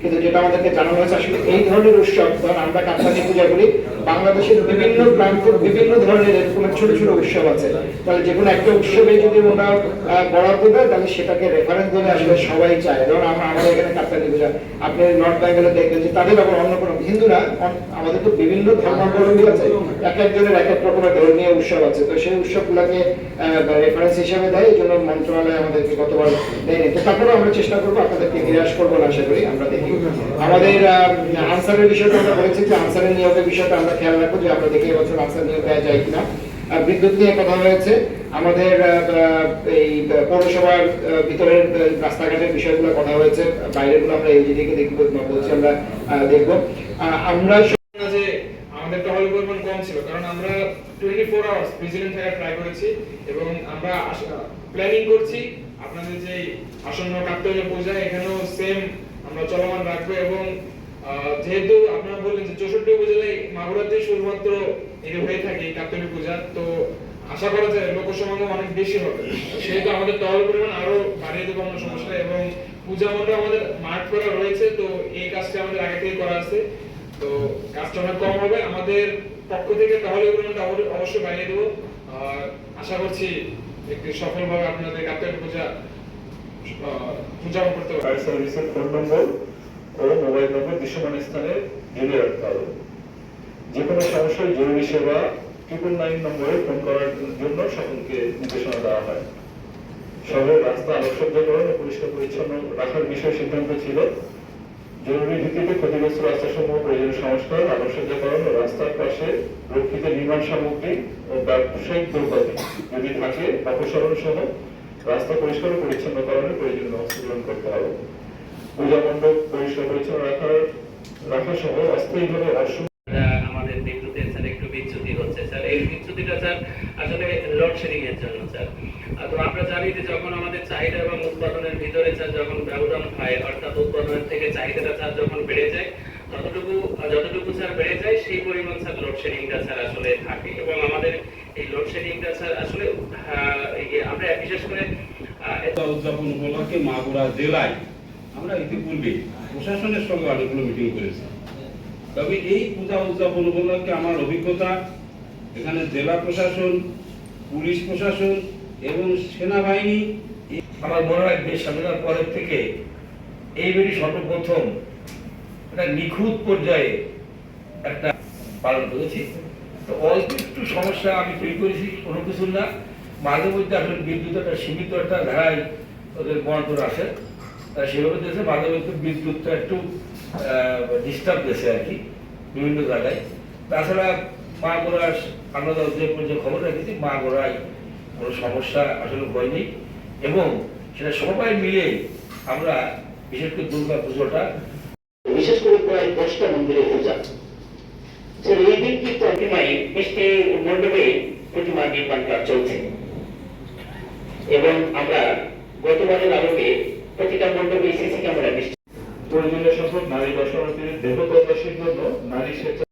কিন্তু যেটা আমাদেরকে জানানো হয়েছে, আসলে এই ধরনের উৎসব, ধর আমরা কাপ্তানি পূজা করি, বাংলাদেশের বিভিন্ন প্রান্ত বিভিন্ন ধরনের এরকম ছোট ছোট উৎসব আছে। তাহলে যে কোনো একটা উৎসবে যদি ওরা বরাদ্দ দেয় তাহলে সেটাকে রেফারেন্স ধরে আসলে সবাই চায়। ধরুন আমরা, আমাদের এখানে কাপ্তানি পূজা। আপনি নর্থ বেঙ্গলে দেখবেন যে তাদের আবার অন্য কোনো, হিন্দুরা আমাদের তো বিভিন্ন ধর্মাবলম্বী আছে। এক একজনের এক এক রকমের ধর্মীয় উৎসব আছে। তো সেই উৎসবগুলোকে রেফারেন্স হিসেবে দেয়, এই জন্য মন্ত্রণালয় আমাদেরকে গতবার দেয়নি। তো তারপরেও আমরা চেষ্টা করব, আপনাদেরকে নিরাশ করব না, আশা করি আমরা দেখি। আমাদের আনসারের বিষয়টা আমরা বলেছি যে আনসারের নিয়োগের বিষয়টা আমরা খেয়াল রাখব যে আমরা দেখি এবছর আনসার নিয়োগ দেওয়া যায় কিনা। আর বিদ্যুৎ নিয়ে কথা হয়েছে, আমাদের এই পৌরসভার ভিতরের রাস্তাঘাটের বিষয়গুলো কথা হয়েছে, বাইরেগুলো আমরা এলজিডি কে দেখব বলছি আমরা দেখব। আমরা যে আমাদের টহল পরিমাণ কম ছিল, কারণ আমরা টোয়েন্টি ফোর আওয়ার্স ভিজিলেন্ট থাকার ট্রাই করেছি এবং আমরা প্ল্যানিং করছি, আপনাদের যে আসন্ন কাপ্তানীয় পূজা এখানেও সেম আমরা চলমান রাখব এবং যেহেতু আপনারা বললেন যে চৌষট্টি উপজেলায় মাগুরাতে শুধুমাত্র এটা হয়ে থাকে এই পূজা, তো আশা করা যায় লোক সমাগম অনেক বেশি হবে। সেহেতু আমাদের টহল পরিমাণ আরও বাড়িয়ে দেবো আমরা সমস্যা এবং পূজা মণ্ডপ আমাদের মার্ক করা রয়েছে, তো এই কাজটা আমাদের আগে থেকে করা আছে। তো কাজটা অনেক কম হবে। আমাদের পক্ষ থেকে তাহলে পরিমাণটা অবশ্য- অবশ্যই বাড়িয়ে দেবো। আর আশা করছি একটি সফলভাবে আপনাদের কাপ্তান পূজা আহ, করতে ফায়ার সার্ভিসের ফোন নম্বর ও মোবাইল নম্বর দৃশ্যমান স্থানে ঝুলে রাখতে হবে। যে কোনো সমস্যায় জরুরি সেবা ট্রিপল নাইন নম্বরে ফোন করার জন্য সকলকে নির্দেশনা দেওয়া হয়। শহরের রাস্তা আলোকসজ্জাকরণ ও পরিষ্কার পরিচ্ছন্ন রাখার বিষয়ে সিদ্ধান্ত ছিল। জরুরি ভিত্তিতে ক্ষতিগ্রস্ত রাস্তা রাস্তাসমূহ প্রয়োজনীয় সংস্কার আলোকসজ্জাকরণ ও রাস্তার পাশে রক্ষিত নির্মাণ সামগ্রী ও ব্যবসায়িক দ্রব্যাদি যদি থাকে অপসারণ সহ রাস্তা পরিষ্কার ও পরিচ্ছন্নকরণের প্রয়োজনীয় ব্যবস্থা গ্রহণ করতে হবে। পূজা মণ্ডপ পরিষ্কার পরিচ্ছন্ন রাখার রাখা সহ অস্থায়ীভাবে অসু আহ, আমাদের বিদ্যুতের স্যার একটু বিচ্যুতি হচ্ছে স্যার। এই বিচ্যুতিটা স্যার আসলে লোডশেডিং এর জন্য স্যার। তো আমরা জানি যে যখন আমাদের চাহিদা এবং উৎপাদনের ভিতরে স্যার যখন ব্যবধান হয় অর্থাৎ উৎপাদনের থেকে চাহিদাটা স্যার যখন বেড়ে যায় ততটুকু যতটুকু বেড়ে যায় সেই স্যার থাকে। এবং আমাদের এই আসলে আহ, আমরা বিশেষ করে উদযাপন উপলক্ষে মাগুরা জেলায় আমরা ইতিপূর্বে প্রশাসনের সঙ্গে অনেকগুলো মিটিং করেছি। তবে এই পূজা উদযাপন উপলক্ষে আমার অভিজ্ঞতা এখানে জেলা প্রশাসন পুলিশ প্রশাসন এবং সেনাবাহিনী আমার মনে হয় দেশ স্বাধীনতার পরের থেকে এইবারই সর্বপ্রথম একটা নিখুঁত পর্যায়ে একটা পালন করেছি। তো অল্প একটু সমস্যা আমি তৈরি করেছি কোনো কিছু না। মাঝে মধ্যে আসলে বিদ্যুৎ একটা সীমিত একটা ধারায় ওদের বন্টন আসে তা সেভাবে দেশে মাঝে মধ্যে বিদ্যুৎটা একটু ডিস্টার্ব দিয়েছে আর কি, বিভিন্ন জায়গায়। তাছাড়া মা গোড়ার আমরা যে যে খবর রেখেছি, মা গোড়ায় কোনো সমস্যা আসলে হয়নি এবং সেটা সবাই মিলে আমরা বিশেষ করে দুর্গা পুজোটা বিশেষ করে প্রায় দশটা মন্দিরে পূজা এই দিন কি প্রতিমায় মিষ্টি মণ্ডপে প্রতিমা নির্মাণ কাজ চলছে? এবং আমরা গতবারের আলোকে প্রতিটা মণ্ডপে সিসি ক্যামেরা নিশ্চিত। প্রয়োজনীয় সংখ্যক নারী দর্শনার্থীদের দেহ প্রকাশের জন্য নারী স্বেচ্ছা